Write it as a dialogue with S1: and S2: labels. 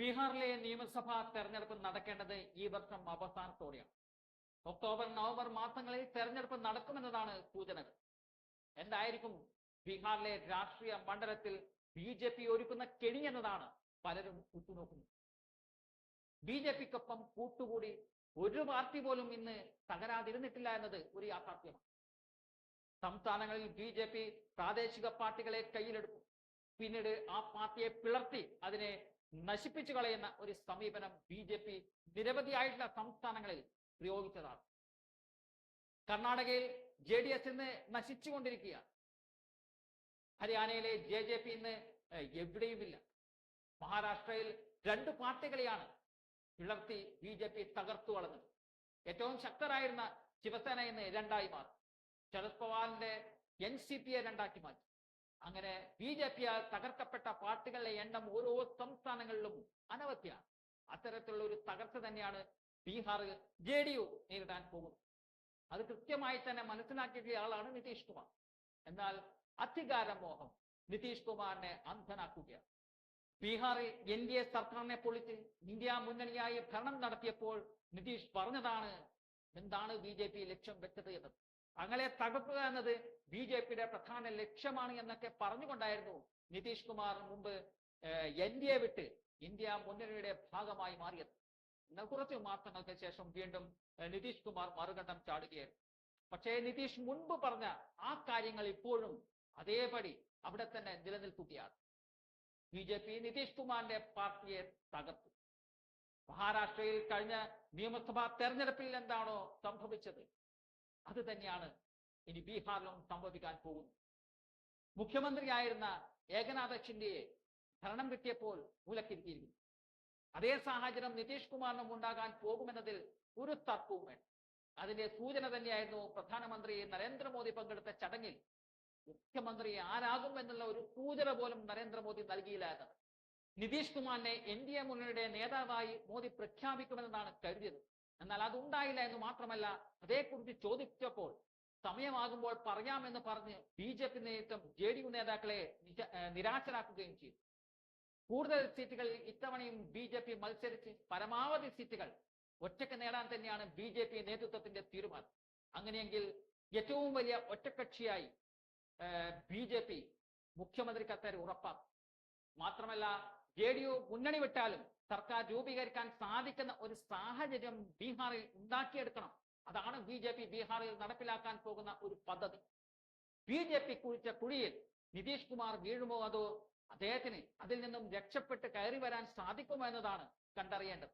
S1: ബീഹാറിലെ നിയമസഭാ തെരഞ്ഞെടുപ്പ് നടക്കേണ്ടത് ഈ വർഷം അവസാനത്തോടെയാണ്. ഒക്ടോബർ നവംബർ മാസങ്ങളിൽ തെരഞ്ഞെടുപ്പ് നടക്കുമെന്നതാണ് സൂചനകൾ എന്തായിരിക്കും ബീഹാറിലെ രാഷ്ട്രീയ മണ്ഡലത്തിൽ ബി ജെ പി ഒരുക്കുന്ന കെണി എന്നതാണ് പലരും ഉറ്റുനോക്കുന്നത്. ബി ജെ പിക്കൊപ്പം കൂട്ടുകൂടി ഒരു പാർട്ടി പോലും ഇന്ന് തകരാതിരുന്നിട്ടില്ല എന്നത് ഒരു യാഥാർത്ഥ്യമാണ്. സംസ്ഥാനങ്ങളിൽ ബി ജെ പി പ്രാദേശിക പാർട്ടികളെ കയ്യിലെടുക്കും പിന്നീട് ആ പാർട്ടിയെ പിളർത്തി അതിനെ നശിപ്പിച്ചു കളയുന്ന ഒരു സമീപനം ബി ജെ പി നിരവധിയായിട്ടുള്ള സംസ്ഥാനങ്ങളിൽ പ്രയോഗിച്ചതാണ്. കർണാടകയിൽ ജെ ഡി എസ് ഇന്ന് നശിച്ചുകൊണ്ടിരിക്കുകയാണ്. ഹരിയാനയിലെ ജെ ജെ പി ഇന്ന് എവിടെയുമില്ല. മഹാരാഷ്ട്രയിൽ രണ്ട് പാർട്ടികളെയാണ് പിളർത്തി ബി ജെ പി തകർത്തു കളഞ്ഞത്. ഏറ്റവും ശക്തരായിരുന്ന ശിവസേന ഇന്ന് രണ്ടായി മാറി. ശരത് പവാറിന്റെ എൻ സി പിയെ രണ്ടാക്കി മാറ്റി. അങ്ങനെ ബി ജെ പിയാൽ തകർക്കപ്പെട്ട പാർട്ടികളുടെ എണ്ണം ഓരോ സംസ്ഥാനങ്ങളിലും അനവധിയാണ്. അത്തരത്തിലുള്ള ഒരു തകർച്ച തന്നെയാണ് ബീഹാർ ജെ ഡി യു നേരിടാൻ പോകുന്നത്. അത് കൃത്യമായി തന്നെ മനസ്സിലാക്കിയ ആളാണ് നിതീഷ് കുമാർ. എന്നാൽ അധികാരമോഹം നിതീഷ് കുമാറിനെ അന്ധനാക്കുകയാണ്. ബീഹാറിൽ എൻ ഡി എ സർക്കാരിനെ പൊളിച്ച് ഇന്ത്യ മുന്നണിയായി ഭരണം നടത്തിയപ്പോൾ നിതീഷ് പറഞ്ഞതാണ് എന്താണ് ബി ജെ പി ലക്ഷ്യം വെച്ചത് എന്നത്. അങ്ങനെ തകർക്കുക എന്നത് ബി ജെ പിയുടെ പ്രധാന ലക്ഷ്യമാണ് എന്നൊക്കെ പറഞ്ഞുകൊണ്ടായിരുന്നു നിതീഷ് കുമാർ മുമ്പ് എൻ ഡി എ വിട്ട് ഇന്ത്യ മുന്നണിയുടെ ഭാഗമായി മാറിയത്. കുറച്ച് മാസങ്ങൾക്ക് ശേഷം വീണ്ടും നിതീഷ് കുമാർ മറുകണ്ഠം ചാടുകയായിരുന്നു. പക്ഷേ നിതീഷ് മുൻപ് പറഞ്ഞ ആ കാര്യങ്ങൾ ഇപ്പോഴും അതേപടി അവിടെ തന്നെ നിലനിൽക്കുകയാണ്. ബി ജെ പി നിതീഷ് കുമാറിന്റെ പാർട്ടിയെ തകർത്തു. മഹാരാഷ്ട്രയിൽ കഴിഞ്ഞ നിയമസഭാ തെരഞ്ഞെടുപ്പിൽ എന്താണോ സംഭവിച്ചത്? അത് തന്നെയാണ് ഇനി ബീഹാറിലും സംഭവിക്കാൻ പോകുന്നത് മുഖ്യമന്ത്രിയായിരുന്ന ഏകനാഥ ഷിൻഡെയെ ഭരണം കിട്ടിയപ്പോൾ മൂലക്കിരുത്തിയിരിക്കുന്നു അതേ സാഹചര്യം നിതീഷ് കുമാറിനും ഉണ്ടാകാൻ പോകുമെന്നതിൽ ഒരു തർക്കവും വേണം അതിന്റെ സൂചന തന്നെയായിരുന്നു പ്രധാനമന്ത്രി നരേന്ദ്രമോദി പങ്കെടുത്ത ചടങ്ങിൽ. മുഖ്യമന്ത്രി ആരാകും എന്നുള്ള ഒരു സൂചന പോലും നരേന്ദ്രമോദി നൽകിയില്ല എന്നത് നിതീഷ് കുമാറിനെ എൻ ഡി എ മുന്നണിയുടെ നേതാവായി മോദി പ്രഖ്യാപിക്കുമെന്നതാണ് കരുതിയത്. എന്നാൽ അതുണ്ടായില്ല എന്ന് മാത്രമല്ല അതേക്കുറിച്ച് ചോദിച്ചപ്പോൾ സമയമാകുമ്പോൾ പറയാമെന്ന് പറഞ്ഞ് ബി ജെ പി നേതൃത്വം ജെ ഡി യു നേതാക്കളെ നിരാശരാക്കുകയും ചെയ്തു. കൂടുതൽ സീറ്റുകളിൽ ഇത്തവണയും ബി ജെ പി മത്സരിച്ച് പരമാവധി സീറ്റുകൾ ഒറ്റയ്ക്ക് നേടാൻ തന്നെയാണ് ബി ജെ പി നേതൃത്വത്തിന്റെ തീരുമാനം. അങ്ങനെയെങ്കിൽ ഏറ്റവും വലിയ ഒറ്റക്കക്ഷിയായി ബി ജെ പി മുഖ്യമന്ത്രി കത്തേരി ഉറപ്പാക്കും. മാത്രമല്ല ജെ ഡി യു മുന്നണി വിട്ടാലും സർക്കാർ രൂപീകരിക്കാൻ സാധിക്കുന്ന ഒരു സാഹചര്യം ബീഹാറിൽ ഉണ്ടാക്കിയെടുക്കണം. അതാണ് ബി ജെ പി ബീഹാറിൽ നടപ്പിലാക്കാൻ പോകുന്ന ഒരു പദ്ധതി. ബി ജെ പി കുഴിച്ച കുഴിയിൽ നിതീഷ് കുമാർ വീഴുമോ അതോ അദ്ദേഹത്തിന് അതിൽ നിന്നും രക്ഷപ്പെട്ട് കയറി വരാൻ സാധിക്കുമോ എന്നതാണ് കണ്ടറിയേണ്ടത്.